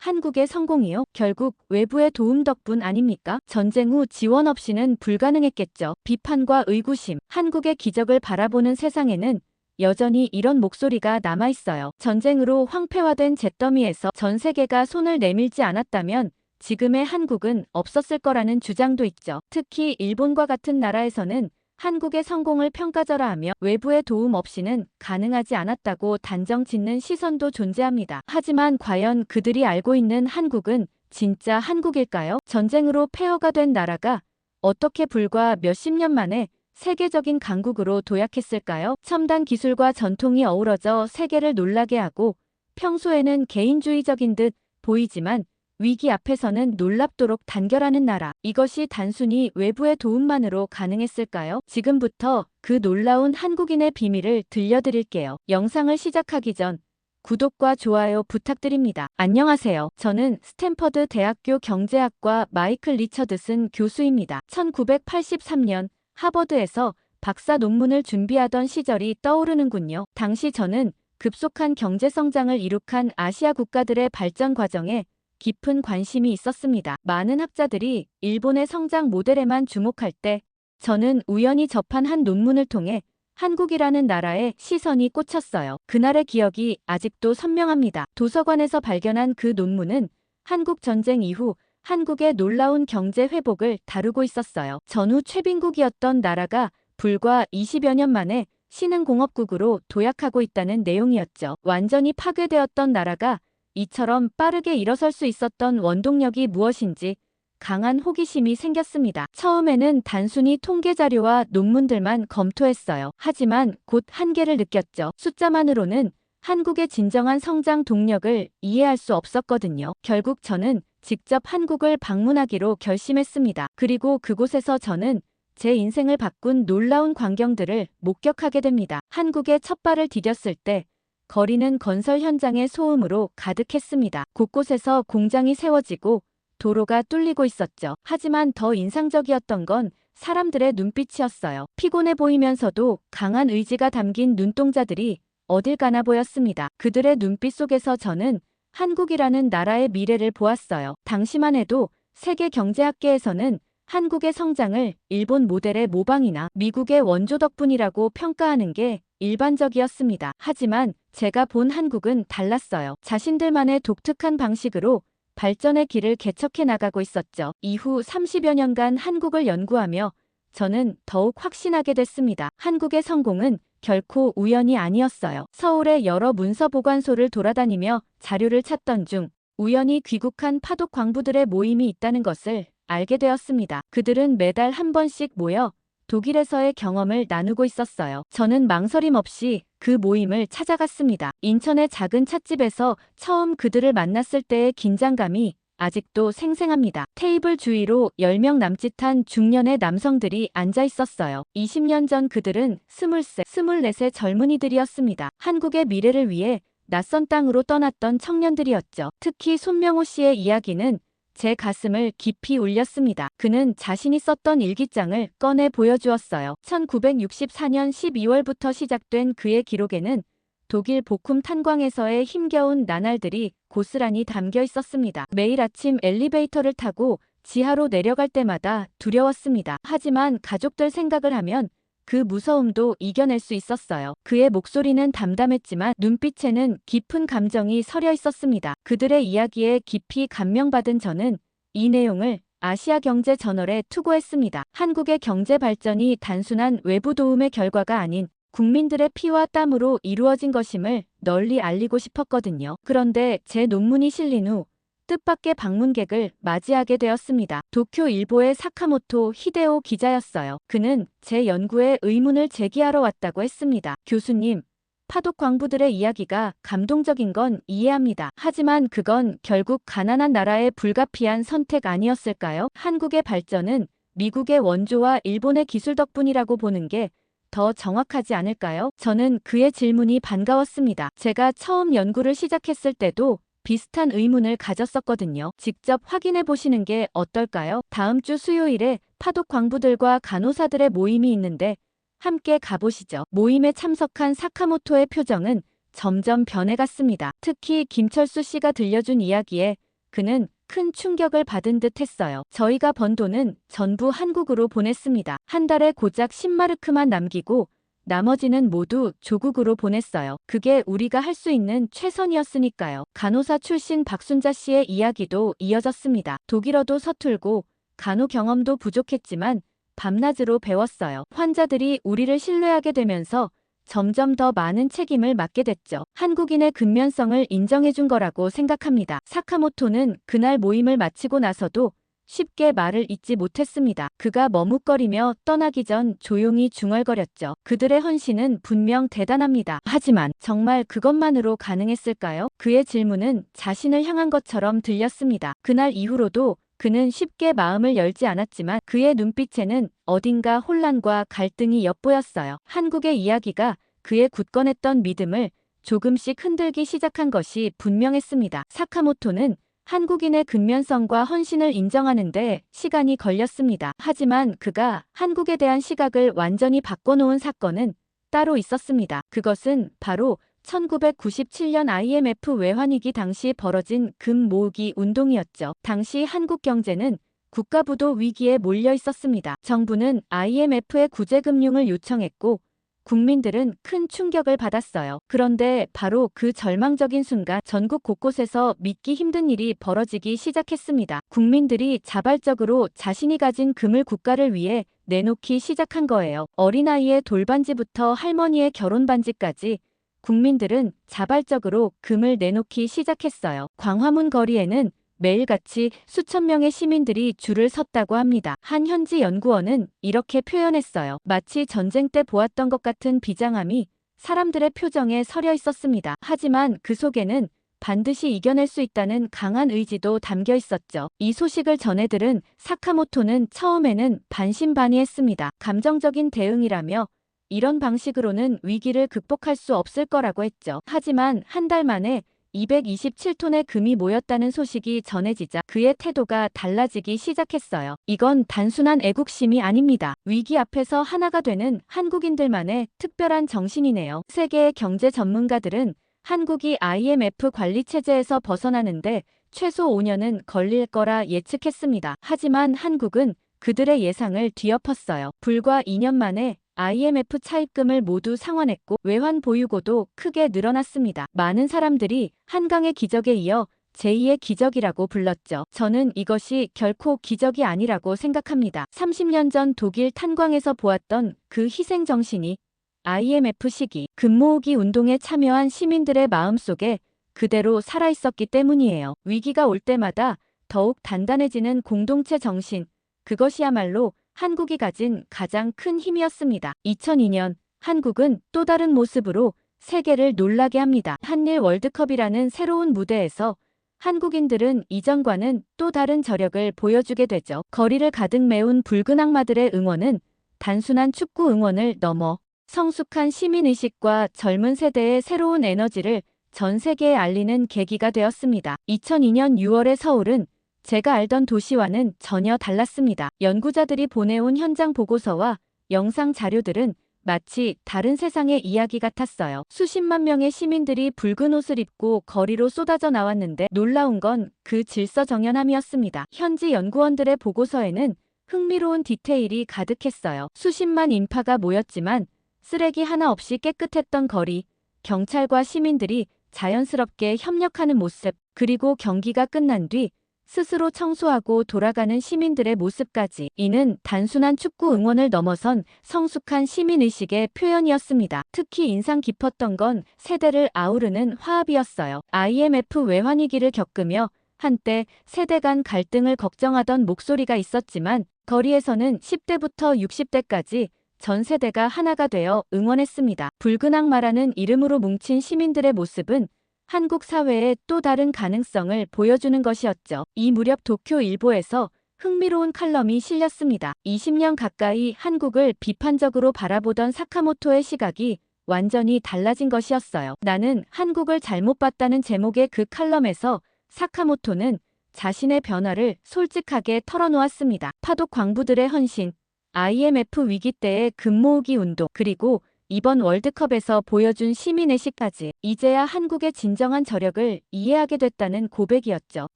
한국의 성공이요? 결국 외부의 도움 덕분 아닙니까? 전쟁 후 지원 없이는 불가능했겠죠. 비판과 의구심, 한국의 기적을 바라보는 세상에는 여전히 이런 목소리가 남아있어요. 전쟁으로 황폐화된 잿더미에서 전 세계가 손을 내밀지 않았다면 지금의 한국은 없었을 거라는 주장도 있죠. 특히 일본과 같은 나라에서는 한국의 성공을 평가절하 하며 외부의 도움 없이는 가능하지 않았다고 단정 짓는 시선도 존재합니다. 하지만 과연 그들이 알고 있는 한국은 진짜 한국일까요? 전쟁으로 폐허가 된 나라가 어떻게 불과 몇십 년 만에 세계적인 강국으로 도약했을까요? 첨단 기술과 전통이 어우러져 세계를 놀라게 하고 평소에는 개인주의적인 듯 보이지만 위기 앞에서는 놀랍도록 단결하는 나라. 이것이 단순히 외부의 도움만으로 가능했을까요? 지금부터 그 놀라운 한국인의 비밀을 들려드릴게요. 영상을 시작하기 전 구독과 좋아요 부탁드립니다. 안녕하세요. 저는 스탠퍼드 대학교 경제학과 마이클 리처드슨 교수입니다. 1983년 하버드에서 박사 논문을 준비하던 시절이 떠오르는군요. 당시 저는 급속한 경제 성장을 이룩한 아시아 국가들의 발전 과정에 깊은 관심이 있었습니다. 많은 학자들이 일본의 성장 모델에만 주목할 때 저는 우연히 접한 한 논문을 통해 한국이라는 나라에 시선이 꽂혔어요. 그날의 기억이 아직도 선명합니다. 도서관에서 발견한 그 논문은 한국 전쟁 이후 한국의 놀라운 경제 회복을 다루고 있었어요. 전후 최빈국이었던 나라가 불과 20여 년 만에 신흥공업국으로 도약하고 있다는 내용이었죠. 완전히 파괴되었던 나라가 이처럼 빠르게 일어설 수 있었던 원동력이 무엇인지 강한 호기심이 생겼습니다. 처음에는 단순히 통계 자료와 논문들만 검토했어요. 하지만 곧 한계를 느꼈죠. 숫자만으로는 한국의 진정한 성장 동력을 이해할 수 없었거든요. 결국 저는 직접 한국을 방문하기로 결심했습니다. 그리고 그곳에서 저는 제 인생을 바꾼 놀라운 광경들을 목격하게 됩니다. 한국에 첫 발을 디뎠을 때 거리는 건설 현장의 소음으로 가득했습니다. 곳곳에서 공장이 세워지고 도로가 뚫리고 있었죠. 하지만 더 인상적이었던 건 사람들의 눈빛이었어요. 피곤해 보이면서도 강한 의지가 담긴 눈동자들이 어딜 가나 보였습니다. 그들의 눈빛 속에서 저는 한국이라는 나라의 미래를 보았어요. 당시만 해도 세계 경제학계에서는 한국의 성장을 일본 모델의 모방이나 미국의 원조 덕분이라고 평가하는 게 일반적이었습니다. 하지만 제가 본 한국은 달랐어요. 자신들만의 독특한 방식으로 발전의 길을 개척해 나가고 있었죠. 이후 30여 년간 한국을 연구하며 저는 더욱 확신하게 됐습니다. 한국의 성공은 결코 우연이 아니었어요. 서울의 여러 문서 보관소를 돌아다니며 자료를 찾던 중 우연히 귀국한 파독 광부들의 모임이 있다는 것을 알게 되었습니다. 그들은 매달 한 번씩 모여 독일에서의 경험을 나누고 있었어요. 저는 망설임 없이 그 모임을 찾아갔습니다. 인천의 작은 찻집에서 처음 그들을 만났을 때의 긴장감이 아직도 생생합니다. 테이블 주위로 10명 남짓한 중년의 남성들이 앉아 있었어요. 20년 전 그들은 23, 24의 젊은이들이었습니다. 한국의 미래를 위해 낯선 땅으로 떠났던 청년들이었죠. 특히 손명호 씨의 이야기는 제 가슴을 깊이 울렸습니다. 그는 자신이 썼던 일기장을 꺼내 보여주었어요. 1964년 12월부터 시작된 그의 기록에는 독일 복쿰 탄광에서의 힘겨운 나날들이 고스란히 담겨 있었습니다. 매일 아침 엘리베이터를 타고 지하로 내려갈 때마다 두려웠습니다. 하지만 가족들 생각을 하면 그 무서움도 이겨낼 수 있었어요. 그의 목소리는 담담했지만 눈빛에는 깊은 감정이 서려 있었습니다. 그들의 이야기에 깊이 감명받은 저는 이 내용을 아시아 경제 저널에 투고했습니다. 한국의 경제 발전이 단순한 외부 도움의 결과가 아닌 국민들의 피와 땀으로 이루어진 것임을 널리 알리고 싶었거든요. 그런데 제 논문이 실린 후 뜻밖의 방문객을 맞이하게 되었습니다. 도쿄 일보의 사카모토 히데오 기자였어요. 그는 제 연구에 의문을 제기하러 왔다고 했습니다. 교수님, 파독 광부들의 이야기가 감동적인 건 이해합니다. 하지만 그건 결국 가난한 나라의 불가피한 선택 아니었을까요? 한국의 발전은 미국의 원조와 일본의 기술 덕분이라고 보는 게 더 정확하지 않을까요? 저는 그의 질문이 반가웠습니다. 제가 처음 연구를 시작했을 때도 비슷한 의문을 가졌었거든요. 직접 확인해 보시는 게 어떨까요? 다음 주 수요일에 파독 광부들과 간호사들의 모임이 있는데 함께 가보시죠. 모임에 참석한 사카모토의 표정은 점점 변해갔습니다. 특히 김철수 씨가 들려준 이야기에 그는 큰 충격을 받은 듯 했어요. 저희가 번 돈은 전부 한국으로 보냈습니다. 한 달에 고작 10마르크만 남기고 나머지는 모두 조국으로 보냈어요. 그게 우리가 할 수 있는 최선이었으니까요. 간호사 출신 박순자 씨의 이야기도 이어졌습니다. 독일어도 서툴고 간호 경험도 부족했지만 밤낮으로 배웠어요. 환자들이 우리를 신뢰하게 되면서 점점 더 많은 책임을 맡게 됐죠. 한국인의 근면성을 인정해준 거라고 생각합니다. 사카모토는 그날 모임을 마치고 나서도 쉽게 말을 잇지 못했습니다. 그가 머뭇거리며 떠나기 전 조용히 중얼거렸죠. 그들의 헌신은 분명 대단합니다. 하지만 정말 그것만으로 가능했을까요? 그의 질문은 자신을 향한 것처럼 들렸습니다. 그날 이후로도 그는 쉽게 마음을 열지 않았지만 그의 눈빛에는 어딘가 혼란과 갈등이 엿보였어요. 한국의 이야기가 그의 굳건했던 믿음을 조금씩 흔들기 시작한 것이 분명했습니다. 사카모토는 한국인의 근면성과 헌신을 인정하는데 시간이 걸렸습니다. 하지만 그가 한국에 대한 시각을 완전히 바꿔놓은 사건은 따로 있었습니다. 그것은 바로 1997년 IMF 외환위기 당시 벌어진 금 모으기 운동이었죠. 당시 한국 경제는 국가부도 위기에 몰려 있었습니다. 정부는 IMF의 구제금융을 요청했고 국민들은 큰 충격을 받았어요. 그런데 바로 그 절망적인 순간 전국 곳곳에서 믿기 힘든 일이 벌어지기 시작했습니다. 국민들이 자발적으로 자신이 가진 금을 국가를 위해 내놓기 시작한 거예요. 어린아이의 돌반지부터 할머니의 결혼반지까지 국민들은 자발적으로 금을 내놓기 시작했어요. 광화문 거리에는 매일같이 수천 명의 시민들이 줄을 섰다고 합니다. 한 현지 연구원은 이렇게 표현했어요. 마치 전쟁 때 보았던 것 같은 비장함이 사람들의 표정에 서려 있었습니다. 하지만 그 속에는 반드시 이겨낼 수 있다는 강한 의지도 담겨 있었죠. 이 소식을 전해들은 사카모토는 처음에는 반신반의했습니다. 감정적인 대응이라며 이런 방식으로는 위기를 극복할 수 없을 거라고 했죠. 하지만 한 달 만에 227톤의 금이 모였다는 소식이 전해지자 그의 태도가 달라지기 시작했어요. 이건 단순한 애국심이 아닙니다. 위기 앞에서 하나가 되는 한국인들만의 특별한 정신이네요. 세계의 경제 전문가들은 한국이 IMF 관리 체제에서 벗어나는데 최소 5년은 걸릴 거라 예측했습니다. 하지만 한국은 그들의 예상을 뒤엎었어요. 불과 2년 만에 IMF 차입금을 모두 상환했고 외환 보유고도 크게 늘어났습니다. 많은 사람들이 한강의 기적에 이어 제2의 기적이라고 불렀죠. 저는 이것이 결코 기적이 아니라고 생각합니다. 30년 전 독일 탄광에서 보았던 그 희생 정신이 IMF 시기 금모으기 운동에 참여한 시민들의 마음속에 그대로 살아있었기 때문이에요. 위기가 올 때마다 더욱 단단해지는 공동체 정신, 그것이야말로 한국이 가진 가장 큰 힘이었습니다. 2002년 한국은 또 다른 모습으로 세계를 놀라게 합니다. 한일 월드컵이라는 새로운 무대에서 한국인들은 이전과는 또 다른 저력을 보여주게 되죠. 거리를 가득 메운 붉은 악마들의 응원은 단순한 축구 응원을 넘어 성숙한 시민의식과 젊은 세대의 새로운 에너지를 전 세계에 알리는 계기가 되었습니다. 2002년 6월의 서울은 제가 알던 도시와는 전혀 달랐습니다. 연구자들이 보내온 현장 보고서와 영상 자료들은 마치 다른 세상의 이야기 같았어요. 수십만 명의 시민들이 붉은 옷을 입고 거리로 쏟아져 나왔는데 놀라운 건 그 질서정연함이었습니다. 현지 연구원들의 보고서에는 흥미로운 디테일이 가득했어요. 수십만 인파가 모였지만 쓰레기 하나 없이 깨끗했던 거리, 경찰과 시민들이 자연스럽게 협력하는 모습, 그리고 경기가 끝난 뒤 스스로 청소하고 돌아가는 시민들의 모습까지 이는 단순한 축구 응원을 넘어선 성숙한 시민의식의 표현이었습니다. 특히 인상 깊었던 건 세대를 아우르는 화합이었어요. IMF 외환위기를 겪으며 한때 세대 간 갈등을 걱정하던 목소리가 있었지만 거리에서는 10대부터 60대까지 전 세대가 하나가 되어 응원했습니다. 붉은 악마라는 이름으로 뭉친 시민들의 모습은 한국 사회의 또 다른 가능성을 보여주는 것이었죠. 이 무렵 도쿄 일보에서 흥미로운 칼럼이 실렸습니다. 20년 가까이 한국을 비판적으로 바라보던 사카모토의 시각이 완전히 달라진 것이었어요. 나는 한국을 잘못 봤다는 제목의 그 칼럼에서 사카모토는 자신의 변화를 솔직하게 털어놓았습니다. 파독 광부들의 헌신, IMF 위기 때의 금모으기 운동, 그리고 이번 월드컵에서 보여준 시민의식까지 이제야 한국의 진정한 저력을 이해하게 됐다는 고백이었죠.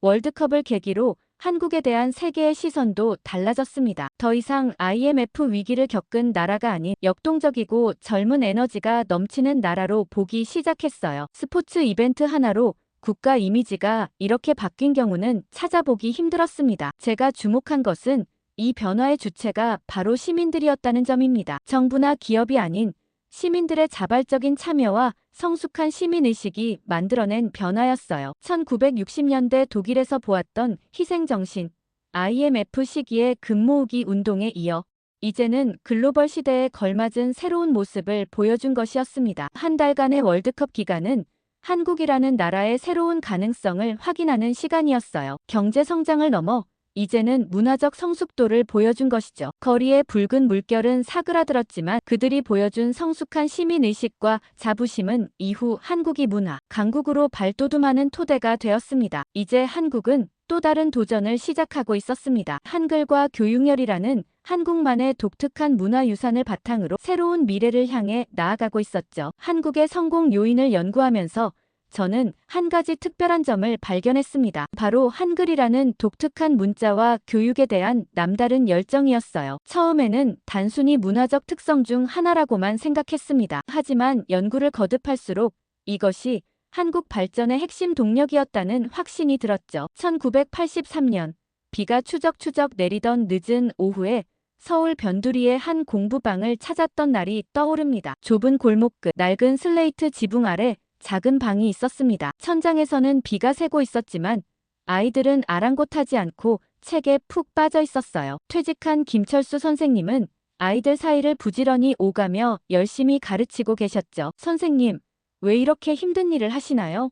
월드컵을 계기로 한국에 대한 세계의 시선도 달라졌습니다. 더 이상 IMF 위기를 겪은 나라가 아닌 역동적이고 젊은 에너지가 넘치는 나라로 보기 시작했어요. 스포츠 이벤트 하나로 국가 이미지가 이렇게 바뀐 경우는 찾아보기 힘들었습니다. 제가 주목한 것은 이 변화의 주체가 바로 시민들이었다는 점입니다. 정부나 기업이 아닌 시민들의 자발적인 참여와 성숙한 시민의식이 만들어낸 변화였어요. 1960년대 독일에서 보았던 희생정신, IMF 시기의 금모으기 운동에 이어 이제는 글로벌 시대에 걸맞은 새로운 모습을 보여준 것이었습니다. 한 달간의 월드컵 기간은 한국이라는 나라의 새로운 가능성을 확인하는 시간이었어요. 경제 성장을 넘어 이제는 문화적 성숙도를 보여준 것이죠. 거리의 붉은 물결은 사그라들었지만 그들이 보여준 성숙한 시민의식과 자부심은 이후 한국이 문화, 강국으로 발돋움하는 토대가 되었습니다. 이제 한국은 또 다른 도전을 시작하고 있었습니다. 한글과 교육열이라는 한국만의 독특한 문화유산을 바탕으로 새로운 미래를 향해 나아가고 있었죠. 한국의 성공 요인을 연구하면서 저는 한 가지 특별한 점을 발견했습니다. 바로 한글이라는 독특한 문자와 교육에 대한 남다른 열정이었어요. 처음에는 단순히 문화적 특성 중 하나라고만 생각했습니다. 하지만 연구를 거듭할수록 이것이 한국 발전의 핵심 동력이었다는 확신이 들었죠. 1983년 비가 추적추적 내리던 늦은 오후에 서울 변두리의 한 공부방을 찾았던 날이 떠오릅니다. 좁은 골목 끝 낡은 슬레이트 지붕 아래 작은 방이 있었습니다. 천장에서는 비가 새고 있었지만 아이들은 아랑곳하지 않고 책에 푹 빠져 있었어요. 퇴직한 김철수 선생님은 아이들 사이를 부지런히 오가며 열심히 가르치고 계셨죠. 선생님, 왜 이렇게 힘든 일을 하시나요?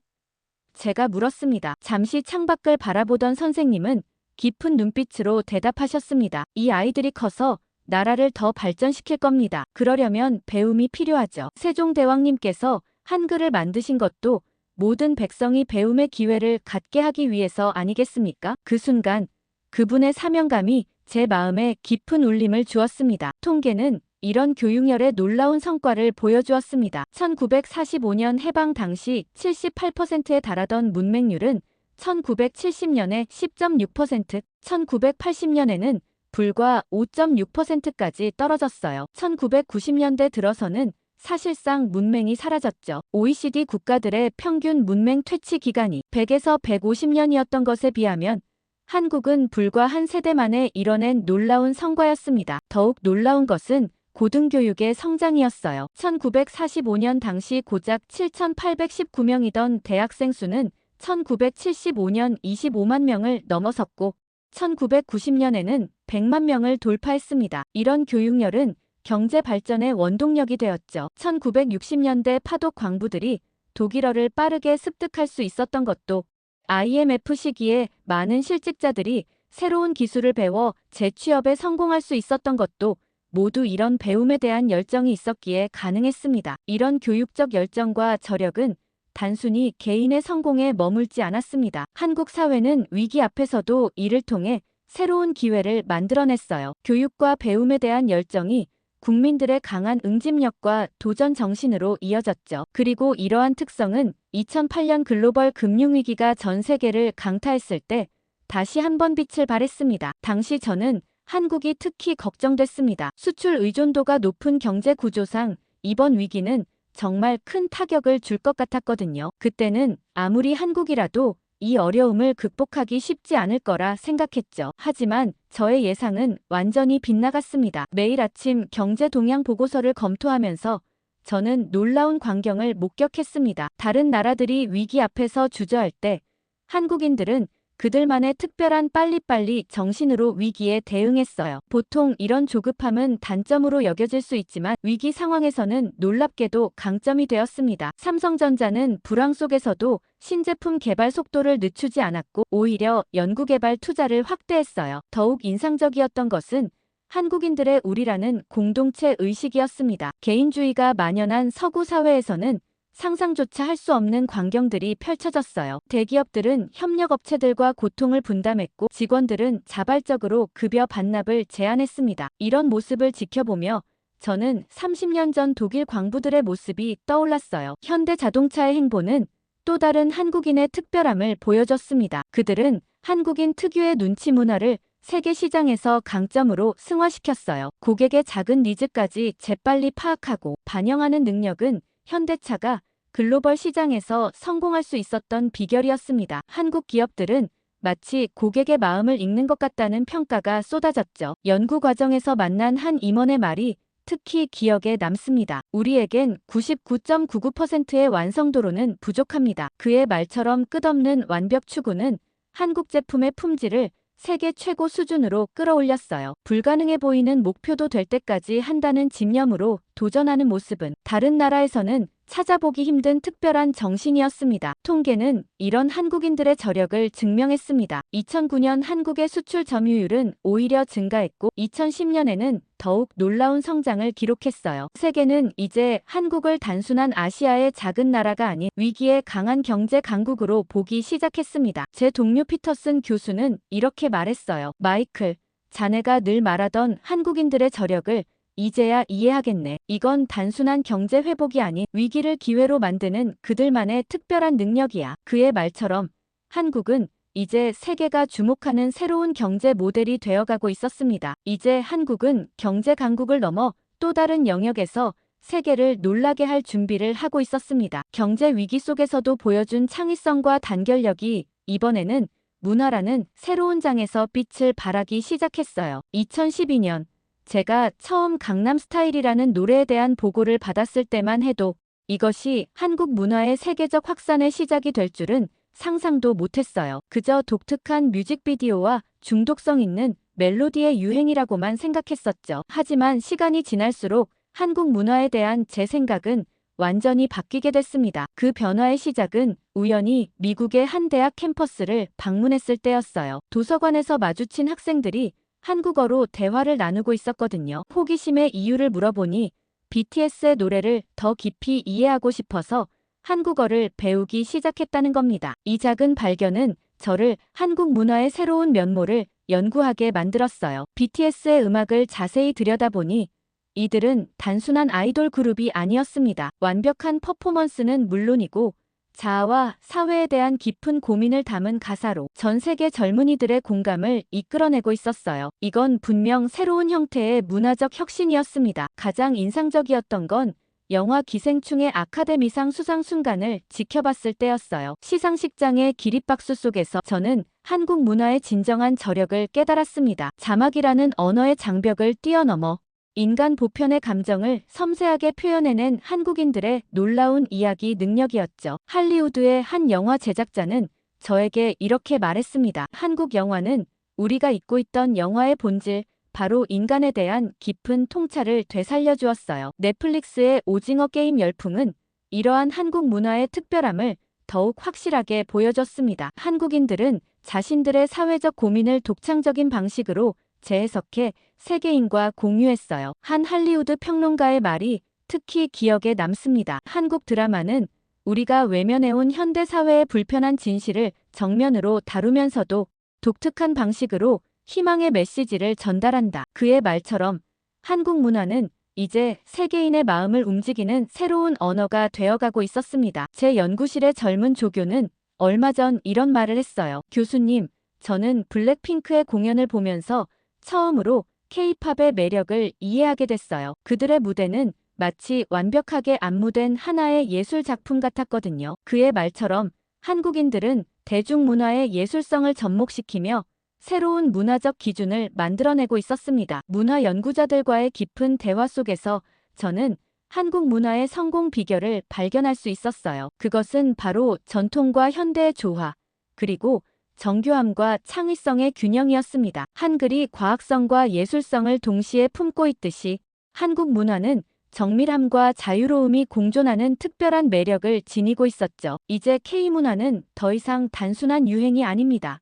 제가 물었습니다. 잠시 창밖을 바라보던 선생님은 깊은 눈빛으로 대답하셨습니다. 이 아이들이 커서 나라를 더 발전시킬 겁니다. 그러려면 배움이 필요하죠. 세종대왕님께서 한글을 만드신 것도 모든 백성이 배움의 기회를 갖게 하기 위해서 아니겠습니까? 그 순간 그분의 사명감이 제 마음에 깊은 울림을 주었습니다. 통계는 이런 교육열의 놀라운 성과를 보여주었습니다. 1945년 해방 당시 78%에 달하던 문맹률은 1970년에 10.6%, 1980년에는 불과 5.6%까지 떨어졌어요. 1990년대 들어서는 사실상 문맹이 사라졌죠. OECD 국가들의 평균 문맹 퇴치 기간이 100에서 150년이었던 것에 비하면 한국은 불과 한 세대 만에 이뤄낸 놀라운 성과였습니다. 더욱 놀라운 것은 고등교육의 성장이었어요. 1945년 당시 고작 7,819명이던 대학생 수는 1975년 25만 명을 넘어섰고 1990년에는 100만 명을 돌파했습니다. 이런 교육열은 경제 발전의 원동력이 되었죠. 1960년대 파독 광부들이 독일어를 빠르게 습득할 수 있었던 것도 IMF 시기에 많은 실직자들이 새로운 기술을 배워 재취업에 성공할 수 있었던 것도 모두 이런 배움에 대한 열정이 있었기에 가능했습니다. 이런 교육적 열정과 저력은 단순히 개인의 성공에 머물지 않았습니다. 한국 사회는 위기 앞에서도 이를 통해 새로운 기회를 만들어냈어요. 교육과 배움에 대한 열정이 국민들의 강한 응집력과 도전 정신으로 이어졌죠. 그리고 이러한 특성은 2008년 글로벌 금융위기가 전 세계를 강타했을 때 다시 한 번 빛을 발했습니다. 당시 저는 한국이 특히 걱정됐습니다. 수출 의존도가 높은 경제 구조상 이번 위기는 정말 큰 타격을 줄 것 같았거든요. 그때는 아무리 한국이라도 이 어려움을 극복하기 쉽지 않을 거라 생각했죠. 하지만 저의 예상은 완전히 빗나갔습니다. 매일 아침 경제 동향 보고서를 검토하면서 저는 놀라운 광경을 목격했습니다. 다른 나라들이 위기 앞에서 주저할 때 한국인들은 그들만의 특별한 빨리빨리 정신으로 위기에 대응했어요. 보통 이런 조급함은 단점으로 여겨질 수 있지만 위기 상황에서는 놀랍게도 강점이 되었습니다. 삼성전자는 불황 속에서도 신제품 개발 속도를 늦추지 않았고 오히려 연구개발 투자를 확대했어요. 더욱 인상적이었던 것은 한국인들의 우리라는 공동체 의식이었습니다. 개인주의가 만연한 서구 사회에서는 상상조차 할 수 없는 광경들이 펼쳐졌어요. 대기업들은 협력업체들과 고통을 분담했고 직원들은 자발적으로 급여 반납을 제안했습니다. 이런 모습을 지켜보며 저는 30년 전 독일 광부들의 모습이 떠올랐어요. 현대 자동차의 행보는 또 다른 한국인의 특별함을 보여줬습니다. 그들은 한국인 특유의 눈치 문화를 세계 시장에서 강점으로 승화시켰어요. 고객의 작은 니즈까지 재빨리 파악하고 반영하는 능력은 현대차가 글로벌 시장에서 성공할 수 있었던 비결이었습니다. 한국 기업들은 마치 고객의 마음을 읽는 것 같다는 평가가 쏟아졌죠. 연구 과정에서 만난 한 임원의 말이 특히 기억에 남습니다. 우리에겐 99.99%의 완성도로는 부족합니다. 그의 말처럼 끝없는 완벽 추구는 한국 제품의 품질을 세계 최고 수준으로 끌어올렸어요. 불가능해 보이는 목표도 될 때까지 한다는 집념으로 도전하는 모습은 다른 나라에서는 찾아보기 힘든 특별한 정신이었습니다. 통계는 이런 한국인들의 저력을 증명했습니다. 2009년 한국의 수출 점유율은 오히려 증가했고 2010년에는 더욱 놀라운 성장을 기록했어요. 세계는 이제 한국을 단순한 아시아의 작은 나라가 아닌 위기의 강한 경제 강국으로 보기 시작했습니다. 제 동료 피터슨 교수는 이렇게 말했어요. 마이클, 자네가 늘 말하던 한국인들의 저력을 이제야 이해하겠네. 이건 단순한 경제 회복이 아닌 위기를 기회로 만드는 그들만의 특별한 능력이야. 그의 말처럼 한국은 이제 세계가 주목하는 새로운 경제 모델이 되어가고 있었습니다. 이제 한국은 경제 강국을 넘어 또 다른 영역에서 세계를 놀라게 할 준비를 하고 있었습니다. 경제 위기 속에서도 보여준 창의성과 단결력이 이번에는 문화라는 새로운 장에서 빛을 발하기 시작했어요. 2012년 제가 처음 강남 스타일이라는 노래에 대한 보고를 받았을 때만 해도 이것이 한국 문화의 세계적 확산의 시작이 될 줄은 상상도 못했어요. 그저 독특한 뮤직비디오와 중독성 있는 멜로디의 유행이라고만 생각했었죠. 하지만 시간이 지날수록 한국 문화에 대한 제 생각은 완전히 바뀌게 됐습니다. 그 변화의 시작은 우연히 미국의 한 대학 캠퍼스를 방문했을 때였어요. 도서관에서 마주친 학생들이 한국어로 대화를 나누고 있었거든요. 호기심의 이유를 물어보니 BTS의 노래를 더 깊이 이해하고 싶어서 한국어를 배우기 시작했다는 겁니다. 이 작은 발견은 저를 한국 문화의 새로운 면모를 연구하게 만들었어요. BTS의 음악을 자세히 들여다보니 이들은 단순한 아이돌 그룹이 아니었습니다. 완벽한 퍼포먼스는 물론이고 자아와 사회에 대한 깊은 고민을 담은 가사로 전 세계 젊은이들의 공감을 이끌어내고 있었어요. 이건 분명 새로운 형태의 문화적 혁신이었습니다. 가장 인상적이었던 건 영화 기생충의 아카데미상 수상 순간을 지켜봤을 때였어요. 시상식장의 기립박수 속에서 저는 한국 문화의 진정한 저력을 깨달았습니다. 자막이라는 언어의 장벽을 뛰어넘어 인간 보편의 감정을 섬세하게 표현해낸 한국인들의 놀라운 이야기 능력이었죠. 할리우드의 한 영화 제작자는 저에게 이렇게 말했습니다. 한국 영화는 우리가 잊고 있던 영화의 본질, 바로 인간에 대한 깊은 통찰을 되살려 주었어요. 넷플릭스의 오징어 게임 열풍은 이러한 한국 문화의 특별함을 더욱 확실하게 보여줬습니다. 한국인들은 자신들의 사회적 고민을 독창적인 방식으로 재해석해 세계인과 공유했어요. 한 할리우드 평론가의 말이 특히 기억에 남습니다. 한국 드라마는 우리가 외면해온 현대 사회의 불편한 진실을 정면으로 다루면서도 독특한 방식으로 희망의 메시지를 전달한다. 그의 말처럼 한국 문화는 이제 세계인의 마음을 움직이는 새로운 언어가 되어가고 있었습니다. 제 연구실의 젊은 조교는 얼마 전 이런 말을 했어요. 교수님, 저는 블랙핑크의 공연을 보면서 처음으로 K-팝의 매력을 이해하게 됐어요. 그들의 무대는 마치 완벽하게 안무된 하나의 예술 작품 같았거든요. 그의 말처럼 한국인들은 대중문화의 예술성을 접목시키며 새로운 문화적 기준을 만들어내고 있었습니다. 문화 연구자들과의 깊은 대화 속에서 저는 한국 문화의 성공 비결을 발견할 수 있었어요. 그것은 바로 전통과 현대의 조화, 그리고 정교함과 창의성의 균형이었습니다. 한글이 과학성과 예술성을 동시에 품고 있듯이 한국 문화는 정밀함과 자유로움이 공존하는 특별한 매력을 지니고 있었죠. 이제 K문화는 더 이상 단순한 유행이 아닙니다.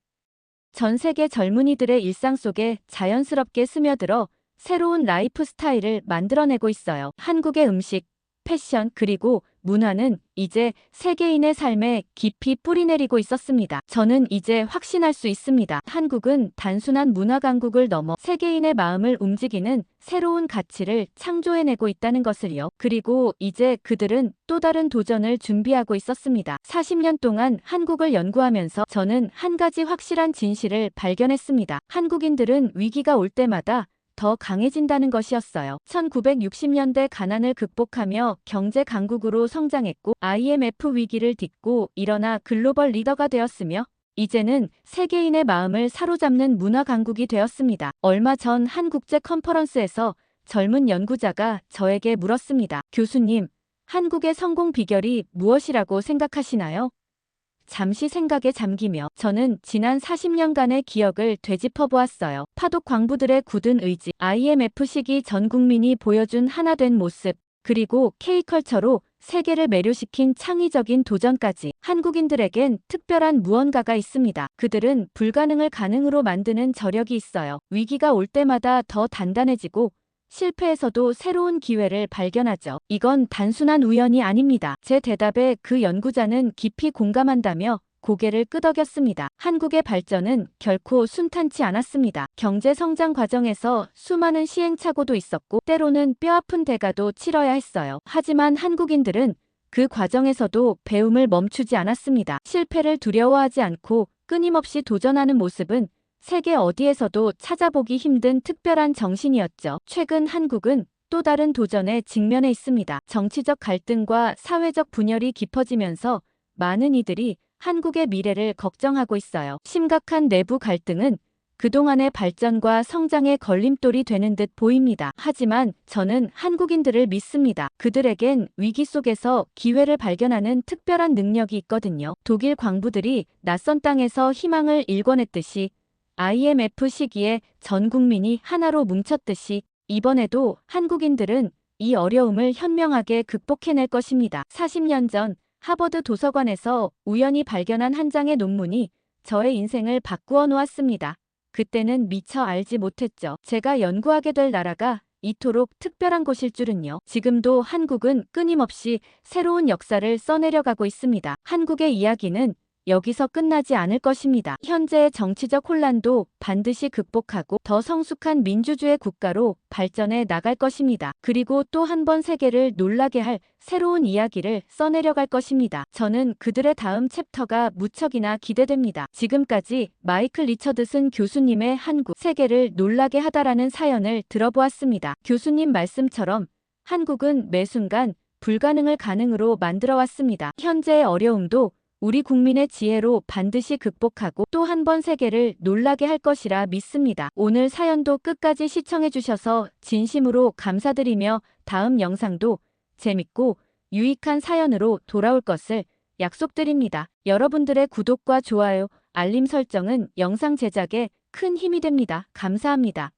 전 세계 젊은이들의 일상 속에 자연스럽게 스며들어 새로운 라이프 스타일을 만들어내고 있어요. 한국의 음식, 패션, 그리고 문화는 이제 세계인의 삶에 깊이 뿌리내리고 있었습니다. 저는 이제 확신할 수 있습니다. 한국은 단순한 문화 강국을 넘어 세계인의 마음을 움직이는 새로운 가치를 창조해내고 있다는 것을요. 그리고 이제 그들은 또 다른 도전을 준비하고 있었습니다. 40년 동안 한국을 연구하면서 저는 한 가지 확실한 진실을 발견했습니다. 한국인들은 위기가 올 때마다 더 강해진다는 것이었어요. 1960년대 가난을 극복하며 경제 강국으로 성장했고 IMF 위기를 딛고 일어나 글로벌 리더가 되었으며 이제는 세계인의 마음을 사로잡는 문화 강국이 되었습니다. 얼마 전 한 국제 컨퍼런스에서 젊은 연구자가 저에게 물었습니다. 교수님, 한국의 성공 비결이 무엇이라고 생각하시나요? 잠시 생각에 잠기며 저는 지난 40년간의 기억을 되짚어 보았어요. 파독 광부들의 굳은 의지, IMF 시기 전 국민이 보여준 하나 된 모습, 그리고 K컬처로 세계를 매료시킨 창의적인 도전까지 한국인들에겐 특별한 무언가가 있습니다. 그들은 불가능을 가능으로 만드는 저력이 있어요. 위기가 올 때마다 더 단단해지고 실패에서도 새로운 기회를 발견하죠. 이건 단순한 우연이 아닙니다. 제 대답에 그 연구자는 깊이 공감한다며 고개를 끄덕였습니다. 한국의 발전은 결코 순탄치 않았습니다. 경제 성장 과정에서 수많은 시행착오도 있었고 때로는 뼈아픈 대가도 치러야 했어요. 하지만 한국인들은 그 과정에서도 배움을 멈추지 않았습니다. 실패를 두려워하지 않고 끊임없이 도전하는 모습은 세계 어디에서도 찾아보기 힘든 특별한 정신이었죠. 최근 한국은 또 다른 도전에 직면해 있습니다. 정치적 갈등과 사회적 분열이 깊어지면서 많은 이들이 한국의 미래를 걱정하고 있어요. 심각한 내부 갈등은 그동안의 발전과 성장의 걸림돌이 되는 듯 보입니다. 하지만 저는 한국인들을 믿습니다. 그들에겐 위기 속에서 기회를 발견하는 특별한 능력이 있거든요. 독일 광부들이 낯선 땅에서 희망을 일궈냈듯이 IMF 시기에 전 국민이 하나로 뭉쳤듯이 이번에도 한국인들은 이 어려움을 현명하게 극복해낼 것입니다. 40년 전 하버드 도서관에서 우연히 발견한 한 장의 논문이 저의 인생을 바꾸어 놓았습니다. 그때는 미처 알지 못했죠. 제가 연구하게 될 나라가 이토록 특별한 곳일 줄은요. 지금도 한국은 끊임없이 새로운 역사를 써내려가고 있습니다. 한국의 이야기는 여기서 끝나지 않을 것입니다. 현재의 정치적 혼란도 반드시 극복하고 더 성숙한 민주주의 국가로 발전해 나갈 것입니다. 그리고 또 한 번 세계를 놀라게 할 새로운 이야기를 써내려갈 것입니다. 저는 그들의 다음 챕터가 무척이나 기대됩니다. 지금까지 마이클 리처드슨 교수님의 한국 세계를 놀라게 하다라는 사연을 들어보았습니다. 교수님 말씀처럼 한국은 매 순간 불가능을 가능으로 만들어 왔습니다. 현재의 어려움도 우리 국민의 지혜로 반드시 극복하고 또 한 번 세계를 놀라게 할 것이라 믿습니다. 오늘 사연도 끝까지 시청해 주셔서 진심으로 감사드리며 다음 영상도 재밌고 유익한 사연으로 돌아올 것을 약속드립니다. 여러분들의 구독과 좋아요, 알림 설정은 영상 제작에 큰 힘이 됩니다. 감사합니다.